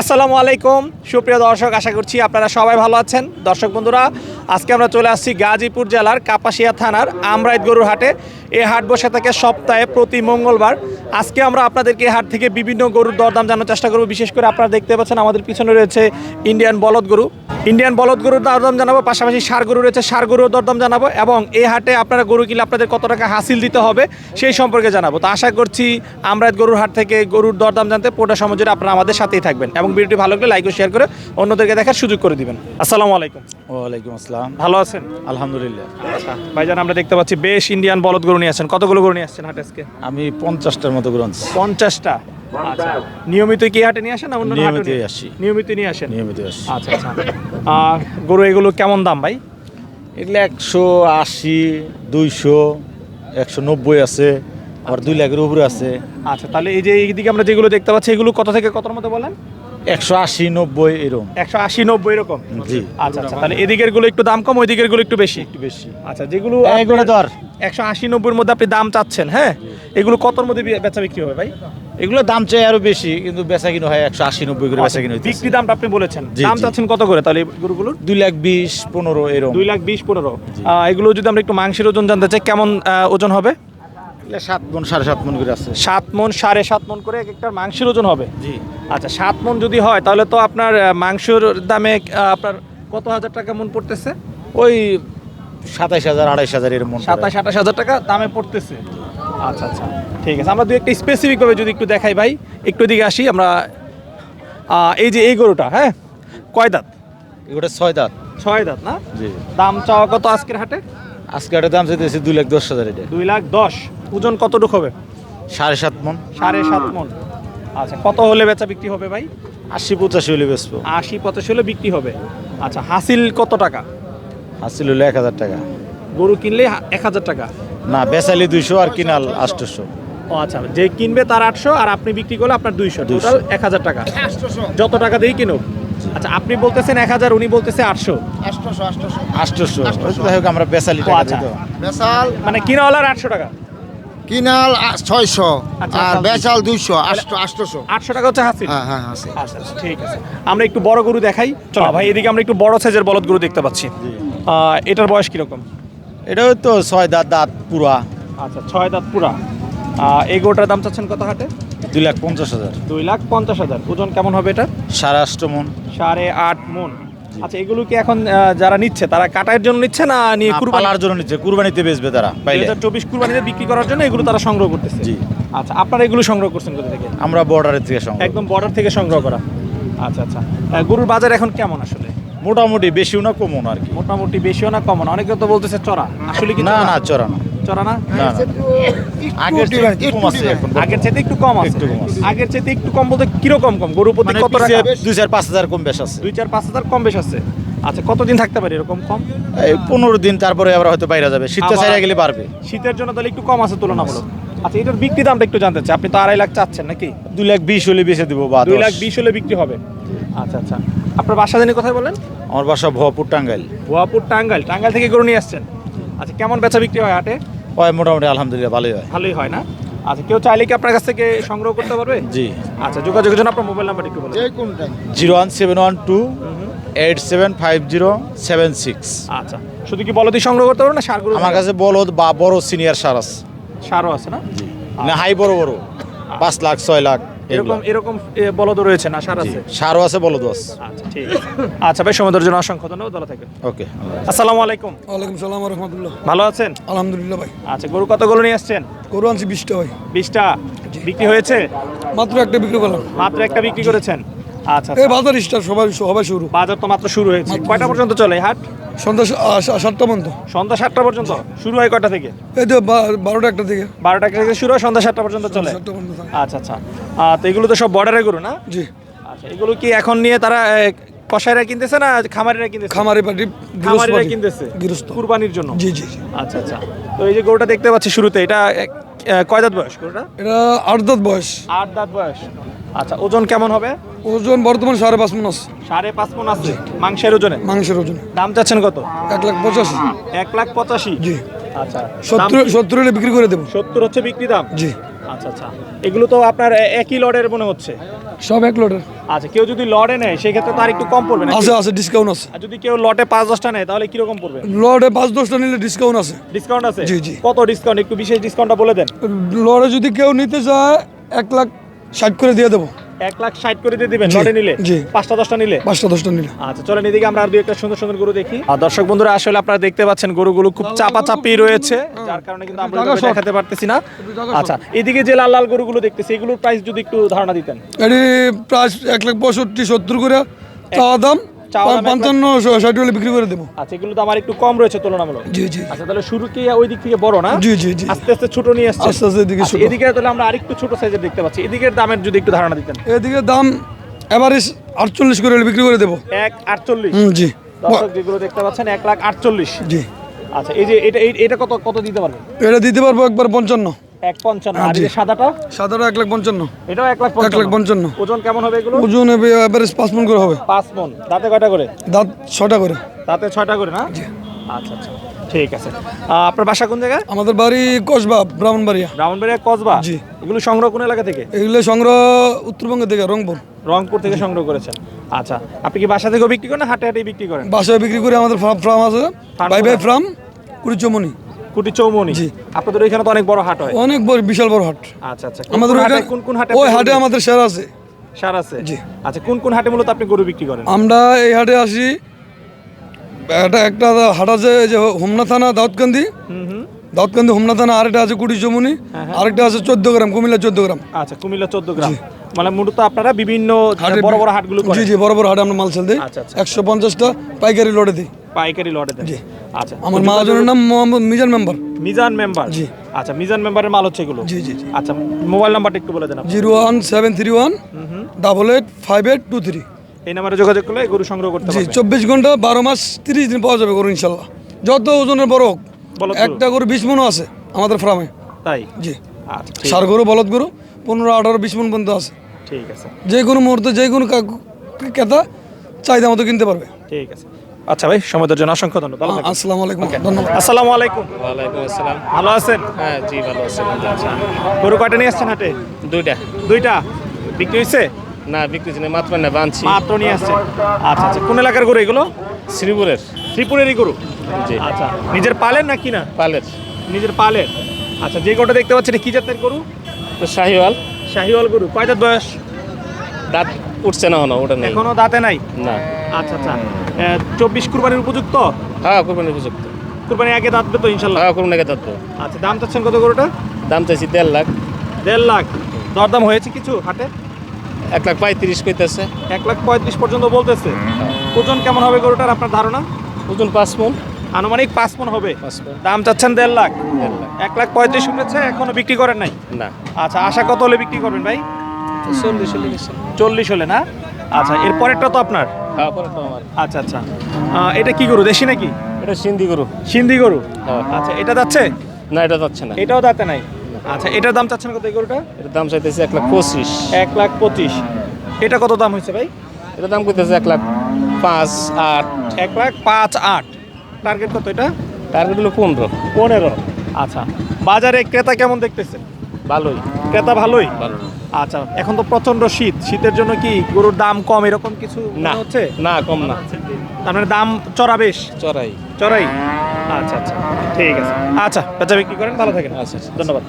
আসসালামু আলাইকুম। সুপ্রিয় দর্শক আশা করছি আপনারা সবাই ভালো আছেন। দর্শক বন্ধুরা আজকে আমরা চলে আসছি গাজীপুর জেলার কাপাসিয়া থানার আমরাইত গরুর হাটে। এই হাট বসে থাকে সপ্তাহে প্রতি মঙ্গলবার। আজকে আমরা আপনাদেরকে হাট থেকে বিভিন্ন গরুর দরদাম জানার চেষ্টা করব। বিশেষ করে আপনারা দেখতে পাচ্ছেন আমাদের পিছনে রয়েছে ইন্ডিয়ান বলদ গরু। ইন্ডিয়ান বলদ গরুর দরদাম জানাব, পাশাপাশি সার গরু রয়েছে, সার গরুর দরদাম জানাব এবং এই হাটে আপনারা গরু কিনলে আপনাদের কত টাকা হাসিল দিতে হবে সেই সম্পর্কে জানাব। তো আশা করছি আমরা গরুর হাট থেকে গরুর দরদাম জানতে পোটা সমাজের আপনারা আমাদের সাথেই থাকবেন এবং ভিডিওটি ভালো লাগলে লাইক ও শেয়ার করে অন্যদেরকে দেখার সুযোগ করে দিবেন। আসসালামু আলাইকুম। ওয়ালাইকুম আসসালাম। ভালো আছেন? আলহামদুলিল্লাহ। আচ্ছা ভাইজান আমরা দেখতে পাচ্ছি বেশ ইন্ডিয়ান বলদ গরু নিয়ে আসছেন। কতগুলো গরু নিয়ে আসছেন হাটে আজকে? আমি পঞ্চাশটার মতো গ্রন্থ পঞ্চাশটা? আচ্ছা নিয়মিত কি হাটে নিয়ে আসেন না অন্য হাটে নিয়মিতই আসি। নিয়মিত নিয়ে আসেন? নিয়মিত আসি। আচ্ছা আচ্ছা। গরু এগুলো কেমন দাম ভাই? এগুলো একশো আশি দুইশো একশো নব্বই আছে আবার দুই লাখের উপরে আছে। আচ্ছা তাহলে এই যে এইদিকে আমরা যেগুলো দেখতে পাচ্ছি এগুলো কত থেকে কতর মতো বলেন? একশো আশি নব্বই এরকম। একশো আশি নব্বই এরকম? জি। আচ্ছা আচ্ছা তাহলে এদিকেরগুলো একটু দাম কম ওই দিকেরগুলো একটু বেশি? একটু বেশি। আচ্ছা যেগুলো এগুলো ধর একশো আশি নব্বইয়ের মধ্যে আপনি দাম চাচ্ছেন হ্যাঁ? এগুলো কতর মধ্যে বেচা বিক্রি হবে ভাই? এগুলো দাম চাই আরও বেশি কিন্তু বেচা কিনো হয় একশো আশি নব্বই করে বেচা কিনো বিক্রি দামটা আপনি বলেছেন। দাম চাচ্ছেন কত করে তাহলে এই গরুগুলোর? দুই লাখ বিশ পনেরো এরকম। দুই লাখ বিশ পনেরো। এগুলো যদি আমরা একটু মাংসের ওজন জানতে চাই কেমন ওজন হবে? সাত মন সাড়ে সাত মন করে আছে। সাত মন সাড়ে সাত মন করে এক মাংসের ওজন হবে? জি। আচ্ছা সাত মন যদি হয় তাহলে তো আপনার মাংসের দামে আপনার কত হাজার টাকা মন পড়তেছে? ওই সাতাইশ হাজার আড়াইশ হাজার এর মন আঠাশ হাজার টাকা দামে পড়তেছে। আচ্ছা আচ্ছা ঠিক আছে। আমরা দু একটা স্পেসিফিকভাবে যদি একটু দেখাই ভাই একটু দিকে আসি আমরা এই যে এই গরুটা হ্যাঁ? কয় দাঁত? এগুলো ছয় দাঁত। ছয় দাঁত না? জি। দাম চাওয়া কত আজকের হাটে? আজকে একটা দাম চাইতেছে দুই লাখ দশ হাজার এটা। দুই লাখ দশ। ওজন কতটুকু হবে? সাড়ে সাত মন। সাড়ে সাত মন। আচ্ছা কত হলে বেচা বিক্রি হবে ভাই? আশি পঁচাশি হলে বেচবো। আশি পঁচাশি হলে বিক্রি হবে। আচ্ছা হাসিল কত টাকা? হাসিল হলে এক হাজার টাকা। গরু কিনলে হা- এক হাজার টাকা? না বেচালি দুইশো আর কিনাল আষ্টশো ও আচ্ছা যে কিনবে তার আটশো আর আপনি বিক্রি করলে আপনার দুইশো। 200 টোটাল এক হাজার টাকা। যত টাকা দিয়েই কিনুক। আচ্ছা আপনি বলতেছেন এক হাজার উনি বলতেছে আটশো। আটশোশো যাই হোক আমরা বেচালি টাকা আচ্ছা। দিই তো বেচাল মানে আটশো টাকা? কিনাল ছয়শো আচ্ছা, আর আচ্ছা। বেচাল দুইশো আটশোশো আটশো টাকা হচ্ছে হাসিল? হ্যাঁ হ্যাঁ আছে আচ্ছা ঠিক আছে। আমরা একটু বড় গরু দেখাই। চলো ভাই এদিকে আমরা একটু বড় সাইজের বলদ গরু দেখতে পাচ্ছি। এটার বয়স কীরকম? এটা ওই তো ছয় দাঁত দাঁত পুরা। আচ্ছা ছয় দাঁত পুরা। এই গরুটার দাম চাচ্ছেন কত হাটে? দুই লাখ পঞ্চাশ হাজার। দুই লাখ পঞ্চাশ হাজার। ওজন কেমন হবে এটা? সাড়ে আষ্ট মন। সাড়ে আট মন। আচ্ছা এগুলো কি এখন যারা নিচ্ছে তারা কাটার জন্য নিচ্ছে না নিয়ে না, কুরবানি পালার জন্য নিচ্ছে কুরবানিতে বেচবে তারা পাইলে। চব্বিশ কুরবানিতে বিক্রি করার জন্য এগুলো তারা সংগ্রহ করতেছে। জি। আচ্ছা আপনারা এগুলো সংগ্রহ করছেন কোথা থেকে? আমরা বর্ডারের থেকে সঙ্গে একদম বর্ডার থেকে সংগ্রহ করা। আচ্ছা আচ্ছা। গরুর বাজার এখন কেমন আসলে? মোটামুটি বেশিও না কমও না আর কি। মোটামুটি বেশিও না কমন অনেকে তো বলতেছে চড়া। আসলে কি না? না চড়া না। চড়া না? না আগের চেয়ে একটু কম আছে আগের চাইতে একটু কম আছে। আগের একটু বলতে কীরকম কম? গরু প্রতি মানে কত টাকা? দুই চার পাঁচ হাজার কম বেশ আছে। দুই চার পাঁচ হাজার কম বেশ আছে। আচ্ছা কতদিন থাকতে পারে এরকম কম? এই পনেরো দিন তারপরে আবার হয়তো বাইরে যাবে। শীতটা গেলে পারবে শীতের জন্য তাহলে একটু কম আছে তুলনামূলক। আচ্ছা এটার বিক্রি দামটা একটু জানতে চাই। আপনি তো আড়াই লাখ চাচ্ছেন নাকি? দুই লাখ বিশ হলে বেচে দিব বা দুই লাখ বিশ হলে বিক্রি হবে। আচ্ছা আচ্ছা। আপনার বাসা জানি কোথায় বলেন? আমার বাসা ভুয়াপুর টাঙ্গাইল। ভুয়াপুর টাঙ্গাইল। টাঙ্গাইল থেকে গরু নিয়ে আসছেন? আচ্ছা কেমন বেচা বিক্রি হয় হাটে? হয় মোটামুটি আলহামদুলিল্লাহ ভালোই হয়। ভালোই হয় না? আচ্ছা কেউ চাইলে কি আপনার কাছ থেকে সংগ্রহ করতে পারবে? জি। আচ্ছা যোগাযোগের জন্য আপনার মোবাইল নাম্বার একটু বলুন যে কোনটা zero one seven one two eight seven five zero seven six. আচ্ছা শুধু কি বলদি সংগ্রহ করতে পারবেন না? সার গরু আমার কাছে বলদ বা বড় সিনিয়র সার আছে। সারও আছে না? না হাই বড় বড়। পাঁচ লাখ ছয় লাখ। এরকম এরকম এ, বলদও রয়েছে না সার আছে? সারও আছে বলদ আছে। আচ্ছা ঠিক আচ্ছা ভাই সময় জন্য অসংখ্য ধন্যবাদ ভালো থাকবেন। ওকে আসসালামু আলাইকুম। ওয়ালাইকুম সালাম রহমতুল্লাহ। ভালো আছেন? আলহামদুলিল্লাহ ভাই। আচ্ছা গরু কতগুলো নিয়ে আসছেন? গরু আনছি বিশটা ভাই। বিশটা? বিক্রি হয়েছে? মাত্র একটা বিক্রি করলাম। মাত্র একটা বিক্রি করেছেন? আচ্ছা এই আচ্ছা। বাজার স্টার সবাই সবাই শুরু। বাজার তো মাত্র শুরু হয়েছে। কয়টা পর্যন্ত চলে এই হাট? সন্ধ্যা সাতটা পর্যন্ত। সন্ধ্যা সাতটা পর্যন্ত? শুরু হয় কয়টা থেকে? এই তো বারোটা একটা থেকে। বারোটা একটা থেকে শুরু হয় সন্ধ্যা সাতটা পর্যন্ত চলে। আচ্ছা আচ্ছা। তো এগুলো তো সব বর্ডারের গরু না? জি। আচ্ছা এগুলো কি এখন নিয়ে তারা এ, কসাইরা কিনতেছে না খামারিরা কিনতেছে? খামারি পার্টি খামারিরা কিনতেছে? গৃহস্থ। কুরবানির জন্য? জি জি। আচ্ছা আচ্ছা। তো এই যে গরুটা দেখতে পাচ্ছি শুরুতে এটা কয় দাঁত বয়স গরুটা? এটা আট দাঁত বয়স। আট দাঁত বয়স। আচ্ছা ওজন কেমন হবে? ওজন বর্তমান সাড়ে পাঁচ মন আছে। সাড়ে পাঁচ মন আছে? মাংসের ওজনে? মাংসের ওজন। দাম চাচ্ছেন কত? এক লাখ পঁচাশি। এক লাখ পঁচাশি? জি। আচ্ছা। সত্তর সত্তর হলে বিক্রি করে দেবো। সত্তর হচ্ছে বিক্রি দাম? জি। আচ্ছা আচ্ছা। এগুলো তো আপনার একই লটের মনে হচ্ছে? সব এক লটের। আচ্ছা কেউ যদি লটে নেয় সেই ক্ষেত্রে তো একটু কম পড়বে না আছে আছে ডিসকাউন্ট আছে। আর যদি কেউ লটে পাঁচ দশটা নেয় তাহলে কীরকম পড়বে? লটে পাঁচ দশটা নিলে ডিসকাউন্ট আছে। ডিসকাউন্ট আছে? জি, জি। কত ডিসকাউন্ট একটু বিশেষ ডিসকাউন্টটা বলে দেন। লটে যদি কেউ নিতে চায় এক লাখ ষাট করে দিয়ে দেবো। এক লাখ ষাট করে দিয়ে দিবেন নটে নিলে? জি। পাঁচটা দশটা নিলে? পাঁচটা দশটা নিলে। আচ্ছা চলেন এদিকে আমরা আর দুই একটা সুন্দর সুন্দর গরু দেখি। আর দর্শক বন্ধুরা আসলে আপনারা দেখতে পাচ্ছেন গরুগুলো খুব চাপা চাপি রয়েছে যার কারণে কিন্তু আমরা দেখাতে পারতেছি না। আচ্ছা এদিকে যে লাল লাল গরুগুলো দেখতেছি এগুলোর প্রাইস যদি একটু ধারণা দিতেন। এটি প্রাইস এক লাখ পঁয়ষট্টি সত্তর করে। চাওয়া দাম পঞ্চান্ন ষাট হলে বিক্রি করে দেবো। আচ্ছা এগুলো তো আমার একটু কম রয়েছে তুলনামূলক। জি জি। আচ্ছা তাহলে শুরু কি ওই দিক থেকে বড় না? জি জি জি। আস্তে আস্তে ছোট নিয়ে আসছে আস্তে আস্তে এদিকে ছোট। এদিকে তাহলে আমরা আরেকটু ছোট সাইজের দেখতে পাচ্ছি। এদিকের দামের যদি একটু ধারণা দিতেন। এদিকে দাম এভারেজ আটচল্লিশ করে হলে বিক্রি করে দেবো। এক আটচল্লিশ। জি। দর্শক যেগুলো দেখতে পাচ্ছেন এক লাখ আটচল্লিশ। জি। আচ্ছা এই যে এটা এটা কত কত দিতে পারবেন? এটা দিতে পারব একবার পঞ্চান্ন। এক পঞ্চান্ন। আর এই সাদাটা? সাদাটা এক লাখ পঞ্চান্ন। এটাও এক লাখ এক লাখ পঞ্চান্ন। ওজন কেমন হবে এগুলো? ওজন এভারেজ পাঁচ মন করে হবে। পাঁচ মন। দাঁতে কয়টা করে? দাঁত ছটা করে। দাঁতে ছয়টা করে না? আচ্ছা আচ্ছা। ঠিক আছে। আপনার বাসা কোন জায়গায়? আমাদের বাড়ি কসবা ব্রাহ্মণবাড়িয়া। কসবা? জি। এগুলো সংগ্রহ কোন এলাকা থেকে? এগুলো সংগ্রহ উত্তরবঙ্গ থেকে রংপুর। রংপুর থেকে সংগ্রহ করেছেন। আচ্ছা আপনি কি বাসা থেকেও বিক্রি করেন হাটে হাটে বিক্রি করেন? বাসায় বিক্রি করে আমাদের ফার্ম আছে। বাই বাই ফার্ম কুড়িচমনি। কুটি চৌমনি জি। আপনাদের ওইখানে তো অনেক বড় হাট হয়। অনেক বড় বিশাল বড় হাট। আচ্ছা আচ্ছা। আমাদের হাটে কোন কোন হাটে ওই হাটে আমাদের শেয়ার আছে। সার আছে? জি। আচ্ছা কোন কোন হাটে মূলত আপনি গরু বিক্রি করেন? আমরা এই হাটে আসি। এটা একটা হাট আছে যে হোমনা থানা দাউদকান্দি। হুম হুম। দাউদকান্দি হোমনা থানা আরেকটা আছে কুড়িচমনি আরেকটা আছে চোদ্দ গ্রাম কুমিল্লা চোদ্দ গ্রাম। আচ্ছা কুমিল্লা চোদ্দ গ্রাম। মানে মূলত আপনারা বিভিন্ন বড় বড় হাটগুলো জি জি বড় বড় হাটে আমরা মাল সেল দিই। আচ্ছা, আচ্ছা। একশো পঞ্চাশটা পাইকারি লটে দিই। পাইকারি লটে দেন। জি। আচ্ছা। আমার মহাজনের নাম মোহাম্মদ মিজান মেম্বার। মিজান মেম্বার। জি। আচ্ছা মিজান মেম্বারের মাল হচ্ছে এগুলো? জি জি আচ্ছা মোবাইল নাম্বারটা একটু বলে দেন zero one seven three one double eight five eight two three. এই নাম্বারে যোগাযোগ করলে গরু সংগ্রহ করতে জি চব্বিশ ঘণ্টা বারো মাস তিরিশ দিন পাওয়া যাবে গরু ইনশাল্লাহ। যত ওজনের বড় হোক একটা গরু বিশ মনও আছে আমাদের ফার্মে। তাই? জি। আচ্ছা সার গরু বলদ গরু পনেরো আঠারো বিশ মন পর্যন্ত আছে। ঠিক আছে। যে কোনো মুহূর্তে যে কোনো ক্রেতা চাহিদা মতো কিনতে পারবে। ঠিক আছে। আচ্ছা ভাই সময়ের জন্য অসংখ্য ধন্যবাদ। আসসালামু আলাইকুম ধন্যবাদ। আসসালামু আলাইকুম। ওয়ালাইকুম আসসালাম। ভালো আছেন? হ্যাঁ জি ভালো আছেন গরু কয়টা নিয়ে আসছেন হাটে? দুইটা। দুইটা? বিক্রি হয়েছে? না বিক্রি ছিল মাত্র না বানছি। মাত্র নিয়ে আসছেন। আচ্ছা আচ্ছা। কোন এলাকার গরু এগুলো? শ্রীপুরের। ত্রিপুরেরই গরু? জি। আচ্ছা। নিজের পালেন না? কিনা পালের। নিজের পালেন। আচ্ছা যে গরুটা দেখতে পাচ্ছেন এটা কি জাতের গরু? তো শাহিওয়াল। শাহিওয়াল গরু কয় দাঁত বয়স? দাঁত উঠছে না হনো ওটা নেই। এখনও দাঁতে নাই? না। আচ্ছা আচ্ছা। চব্বিশ কুরবানির উপযুক্ত? হ্যাঁ কোরবানি উপযুক্ত। কুরবানি আগে দাঁতবে তো ইনশাল্লাহ? হ্যাঁ কোরবানি দাঁত তো আচ্ছা দাম চাচ্ছেন কত গরুটা দাম চাইছি দেড় লাখ। দেড় লাখ। দরদাম হয়েছে কিছু হাটে? এক লাখ পঁয়ত্রিশ কইতেছে। এক লাখ পঁয়ত্রিশ পর্যন্ত বলতেছে। ওজন কেমন হবে গরুটার আপনার ধারণা? ওজন পাঁচ মন। আনুমানিক পাঁচ মন হবে। দাম চাচ্ছেন দেড় লাখ। এক লাখ পঁয়ত্রিশ উঠেছে এখনও বিক্রি করেন নাই? না। আচ্ছা আশা কত হলে বিক্রি করবেন ভাই? চল্লিশ হলে চল্লিশ হলে না? আচ্ছা এর পরেরটা তো আপনার? হ্যাঁ আচ্ছা আচ্ছা। এটা কি গরু দেশি নাকি? এটা সিন্ধি গরু। সিন্ধি গরু? হ্যাঁ। আচ্ছা এটা যাচ্ছে? না এটা যাচ্ছে না। এটাও দাঁতে নাই? আচ্ছা এটার দাম চাচ্ছেন কত এই গরুটা? এটার দাম চাইতেছে এক লাখ পঁচিশ। এক লাখ পঁচিশ। এটা কত দাম হয়েছে ভাই? এটার দাম কইতেছে এক লাখ পাঁচ আট। এক লাখ পাঁচ আট। টার্গেট কত এটা? টার্গেট হলো পনেরো। পনেরো। আচ্ছা। বাজারে ক্রেতা কেমন দেখতেছে? ভালোই। ক্রেতা ভালোই? ভালো। আচ্ছা এখন তো প্রচণ্ড শীত। শীতের জন্য কি গরুর দাম কম এরকম কিছু না হচ্ছে? না কম না। তার মানে দাম চড়া বেশ? চড়াই। চড়াই? আচ্ছা আচ্ছা। ঠিক আছে। আচ্ছা বেচা বিক্রি করেন ভালো থাকেন। আচ্ছা, আচ্ছা। ধন্যবাদ।